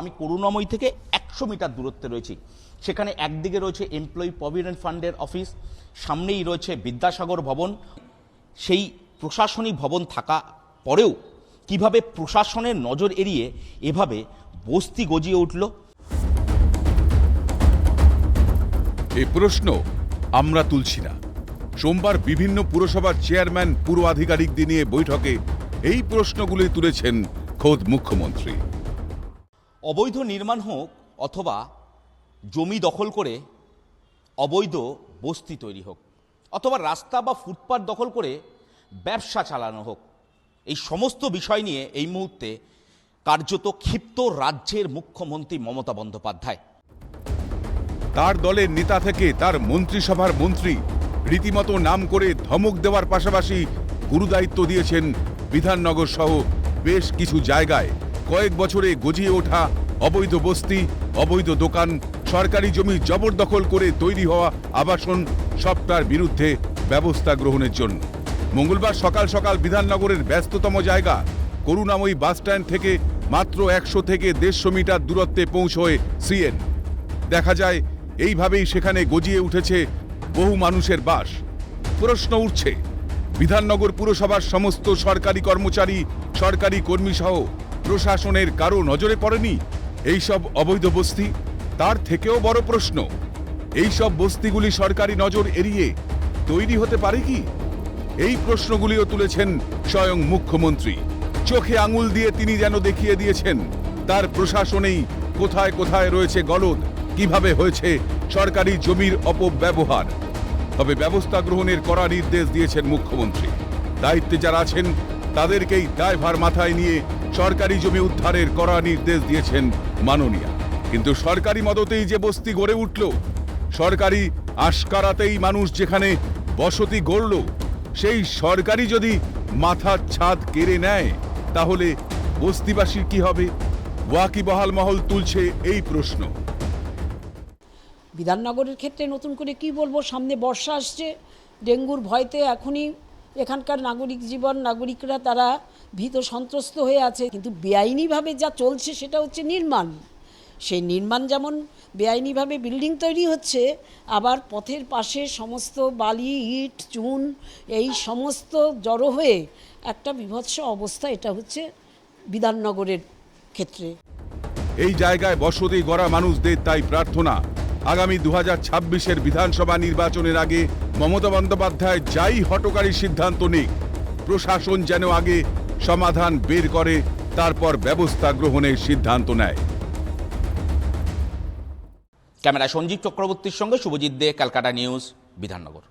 আমি করুণাময়ী থেকে একশো মিটার দূরত্বে রয়েছি। সেখানে একদিকে রয়েছে এমপ্লয়ি প্রভিডেন্ট ফান্ডের অফিস, সামনেই রয়েছে বিদ্যাসাগর ভবন। সেই প্রশাসনিক ভবন থাকা পরেও কীভাবে প্রশাসনের নজর এড়িয়ে এভাবে বস্তি গজিয়ে উঠল? এই প্রশ্ন আমরা তুলছি না। সোমবার বিভিন্ন পুরসভার চেয়ারম্যান পুর আধিকারিকদের নিয়ে বৈঠকে এই প্রশ্নগুলি তুলেছেন খোদ মুখ্যমন্ত্রী। অবৈধ নির্মাণ হোক অথবা জমি দখল করে অবৈধ বস্তি তৈরি হোক, অথবা রাস্তা বা ফুটপাত দখল করে ব্যবসা চালানো হোক, এই সমস্ত বিষয় নিয়ে এই মুহূর্তে কার্যত ক্ষিপ্ত রাজ্যের মুখ্যমন্ত্রী মমতা বন্দ্যোপাধ্যায়। তার দলের নেতা থেকে তার মন্ত্রিসভার মন্ত্রী রীতিমতো নাম করে ধমক দেওয়ার পাশাপাশি গুরুদায়িত্ব দিয়েছেন বিধাননগর সহ বেশ কিছু জায়গায়। কয়েক বছরে গজিয়ে ওঠা অবৈধ বস্তি, অবৈধ দোকান, সরকারি জমি জবরদখল করে তৈরি হওয়া আবাসন, সবটার বিরুদ্ধে ব্যবস্থা গ্রহণের জন্য। মঙ্গলবার সকাল সকাল বিধাননগরের ব্যস্ততম জায়গা, করুণাময়ী বাসস্ট্যান্ড থেকে মাত্র একশো থেকে দেড়শো মিটার দূরত্বে পৌঁছয় সিএন। দেখা যায়, এইভাবেই সেখানে গজিয়ে উঠেছে বহু মানুষের বাস। প্রশ্ন উঠছে, বিধাননগর পুরসভার সমস্ত সরকারি কর্মচারী, সরকারি কর্মী সহ প্রশাসনের কারও নজরে পড়েনি? এইসব অবৈধ বস্তি? তার থেকেও বড় প্রশ্ন। এইসব বস্তিগুলি সরকারি নজর এড়িয়ে তৈরি হতে পারে কি? এই প্রশ্নগুলিও তুলেছেন স্বয়ং মুখ্যমন্ত্রী। চোখে আঙুল দিয়ে তিনি যেন দেখিয়ে দিয়েছেন, তার প্রশাসনেই কোথায় কোথায় রয়েছে গলদ, কীভাবে হয়েছে সরকারি জমির অপব্যবহার। তবে ব্যবস্থা গ্রহণের করা নির্দেশ দিয়েছেন মুখ্যমন্ত্রী। দায়িত্বে যারা আছেন তাদেরকেই দায়ভার মাথায় নিয়ে সরকারি জমি উদ্ধারের করা নির্দেশ দিয়েছেন মাননীয়া। কিন্তু সরকারি মদতেই যে বস্তি গড়ে উঠল, সরকারি আশকারাতেই মানুষ যেখানে বসতি গড়ল, সেই সরকারি যদি মাথার ছাদ কেড়ে নেয়, তাহলে বস্তিবাসীর কি হবে? ওয়াকিবহাল মহল তুলছে এই প্রশ্ন। বিধাননগরের ক্ষেত্রে নতুন করে কি বলব? সামনে বর্ষা আসছে, ডেঙ্গুর ভয়তে এখনই এখানকার নাগরিক জীবন, নাগরিকরা তারা ভীত সন্ত্রস্ত হয়ে আছে। কিন্তু বেআইনিভাবে যা চলছে সেটা হচ্ছে নির্মাণ। সেই নির্মাণ যেমন বেআইনিভাবে বিল্ডিং তৈরি হচ্ছে, আবার পথের পাশে সমস্ত বালি, ইট, চুন এই সমস্ত জড়ো হয়ে একটা বিভৎস অবস্থা, এটা হচ্ছে বিধাননগরের ক্ষেত্রে। এই জায়গায় বসতি গড়া মানুষদের তাই প্রার্থনা। আগামী দু হাজার ছাব্বিশের বিধানসভা নির্বাচনের আগে মমতা বন্দ্যোপাধ্যায় যাই হটকারী সিদ্ধান্ত নিক, প্রশাসন যেন আগে সমাধান বের করে, তারপর ব্যবস্থা গ্রহণের সিদ্ধান্ত নেয়। ক্যামেরা সঞ্জীব চক্রবর্তীর সঙ্গে শুভজিৎ দে, ক্যালকাটা নিউজ, বিধাননগর।